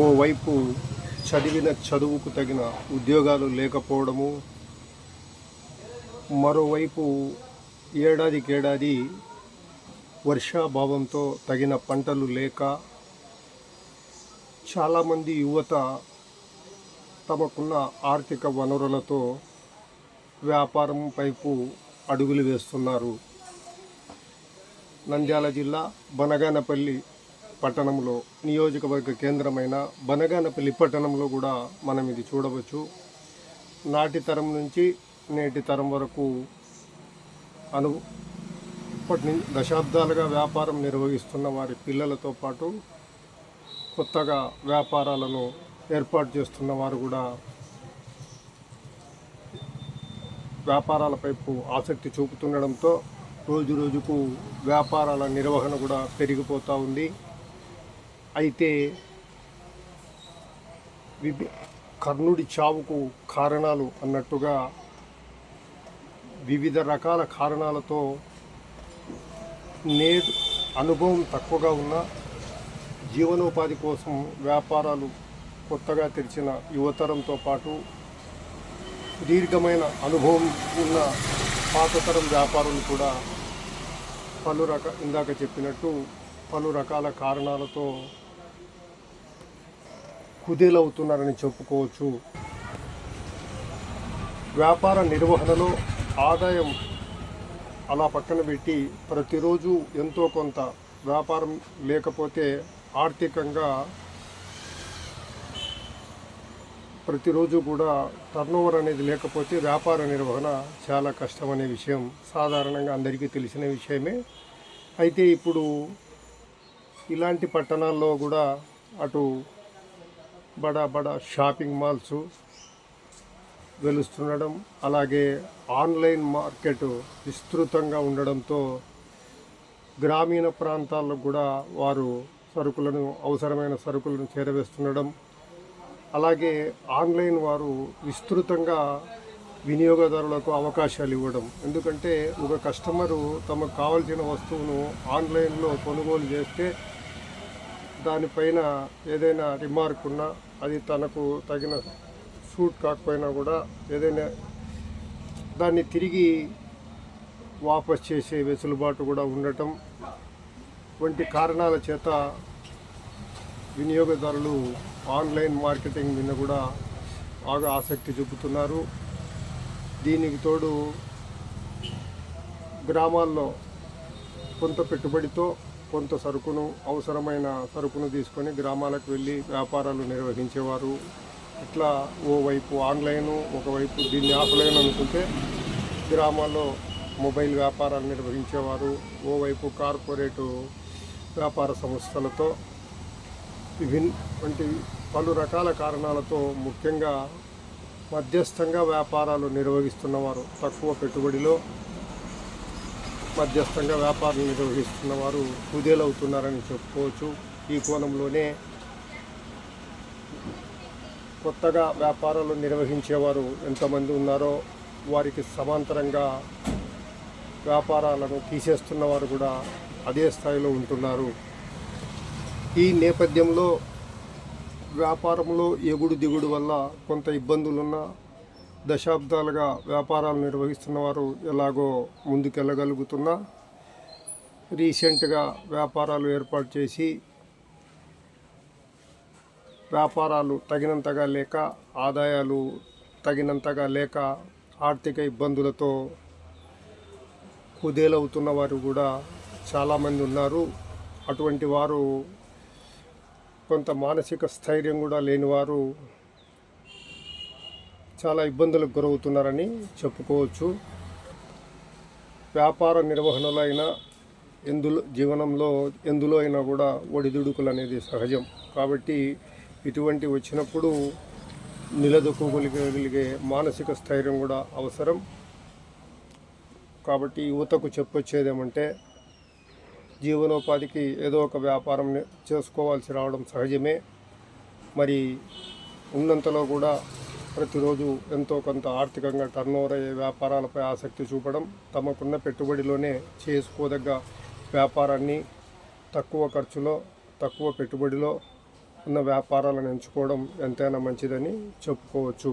ఓవైపు చదివిన చదువుకు తగిన ఉద్యోగాలు లేకపోవడము మరోవైపు ఏడాదికేడాది వర్షాభావంతో తగిన పంటలు లేక చాలామంది యువత తమకున్న ఆర్థిక వనరులతో వ్యాపారం వైపు అడుగులు వేస్తున్నారు. నంద్యాల జిల్లా బనగానపల్లి పట్టణంలో నియోజకవర్గ కేంద్రమైన బనగానపల్లి పట్టణంలో కూడా మనం ఇది చూడవచ్చు. నాటి తరం నుంచి నేటి తరం వరకు అను ఇప్పటి నుంచి దశాబ్దాలుగా వ్యాపారం నిర్వహిస్తున్న వారి పిల్లలతో పాటు కొత్తగా వ్యాపారాలను ఏర్పాటు చేస్తున్న వారు కూడా వ్యాపారాల వైపు ఆసక్తి చూపుతుండడంతో రోజు రోజుకు వ్యాపారాల నిర్వహణ కూడా పెరిగిపోతూ ఉంది. అయితే విభి కర్ణుడి చావుకు కారణాలు అన్నట్టుగా వివిధ రకాల కారణాలతో నేడు అనుభవం తక్కువగా ఉన్న జీవనోపాధి కోసం వ్యాపారాలు కొత్తగా తెరిచిన యువతరంతో పాటు దీర్ఘమైన అనుభవం ఉన్న పాతతరం వ్యాపారులు కూడా పలు రక ఇందాక చెప్పినట్టు పలు రకాల కారణాలతో కుదేలవుతున్నారని చెప్పుకోవచ్చు. వ్యాపార నిర్వహణలో ఆదాయం అలా పక్కన పెట్టి ప్రతిరోజు ఎంతో కొంత వ్యాపారం లేకపోతే ఆర్థికంగా ప్రతిరోజు కూడా టర్నోవర్ అనేది లేకపోతే వ్యాపార నిర్వహణ చాలా కష్టమనే విషయం సాధారణంగా అందరికీ తెలిసిన విషయమే. అయితే ఇప్పుడు ఇలాంటి పట్టణాల్లో కూడా అటు బడా బడా షాపింగ్ మాల్స్ వెలుస్తుండడం అలాగే ఆన్లైన్ మార్కెట్ విస్తృతంగా ఉండడంతో గ్రామీణ ప్రాంతాల్లో కూడా వారు సరుకులను అవసరమైన సరుకులను చేరవేస్తుండడం అలాగే ఆన్లైన్ వారు విస్తృతంగా వినియోగదారులకు అవకాశాలు ఇవ్వడం. ఎందుకంటే ఒక కస్టమరు తమకు కావలసిన వస్తువును ఆన్లైన్లో కొనుగోలు చేస్తే దానిపైన ఏదైనా రిమార్క్ ఉన్నా అది తనకు తగిన సూట్ కాకపోయినా కూడా ఏదైనా దాన్ని తిరిగి వాపస్ చేసే వెసులుబాటు కూడా ఉండటం వంటి కారణాల చేత వినియోగదారులు ఆన్లైన్ మార్కెటింగ్ మీద కూడా బాగా ఆసక్తి చూపుతున్నారు. దీనికి తోడు గ్రామాల్లో కొంత పెట్టుబడితో కొంత సరుకును అవసరమైన సరుకును తీసుకొని గ్రామాలకు వెళ్ళి వ్యాపారాలు నిర్వహించేవారు. ఇట్లా ఓవైపు ఆన్లైన్ ఒకవైపు దీన్ని ఆఫ్లైన్ అనుకుంటే గ్రామాల్లో మొబైల్ వ్యాపారాలు నిర్వహించేవారు. ఓవైపు కార్పొరేటు వ్యాపార సంస్థలతో విభిన్ వంటి పలు రకాల కారణాలతో ముఖ్యంగా మధ్యస్థంగా వ్యాపారాలు నిర్వహిస్తున్నవారు. తక్కువ పెట్టుబడిలో మధ్యస్థంగా వ్యాపారం నిర్వహిస్తున్న వారు కుదేలవుతున్నారని చెప్పుకోవచ్చు. ఈ కోణంలోనే కొత్తగా వ్యాపారాలు నిర్వహించేవారు ఎంతమంది ఉన్నారో వారికి సమాంతరంగా వ్యాపారాలను తీసేస్తున్న వారు కూడా అదే స్థాయిలో ఉంటున్నారు. ఈ నేపథ్యంలో వ్యాపారంలో ఎగుడు దిగుడు వల్ల కొంత ఇబ్బందులున్న దశాబ్దాలుగా వ్యాపారాలు నిర్వహిస్తున్న వారు ఎలాగో ముందుకెళ్ళగలుగుతున్నా రీసెంట్గా వ్యాపారాలు ఏర్పాటు చేసి వ్యాపారాలు తగినంతగా లేక ఆదాయాలు తగినంతగా లేక ఆర్థిక ఇబ్బందులతో కుదేలవుతున్న వారు కూడా చాలామంది ఉన్నారు. అటువంటి వారు కొంత మానసిక స్థైర్యం కూడా లేని వారు చాలా ఇబ్బందులకు గురవుతున్నారని చెప్పుకోవచ్చు. వ్యాపార నిర్వహణలో అయినా ఎందులో జీవనంలో ఎందులో అయినా కూడా ఒడిదుడుకులు అనేది సహజం. కాబట్టి ఇటువంటి వచ్చినప్పుడు నిలదొక్కగలిగే మానసిక స్థైర్యం కూడా అవసరం. కాబట్టి యువతకు చెప్పొచ్చేది ఏమంటే జీవనోపాధికి ఏదో ఒక వ్యాపారం చేసుకోవాల్సి రావడం సహజమే. మరి ఉన్నంతలో కూడా ప్రతిరోజు ఎంతో కొంత ఆర్థికంగా టర్నోవర్ అయ్యే వ్యాపారాలపై ఆసక్తి చూపడం తమకున్న పెట్టుబడిలోనే చేసుకోదగ్గ వ్యాపారాన్ని తక్కువ ఖర్చులో తక్కువ పెట్టుబడిలో ఉన్న వ్యాపారాలను ఎంచుకోవడం ఎంతైనా మంచిదని చెప్పుకోవచ్చు.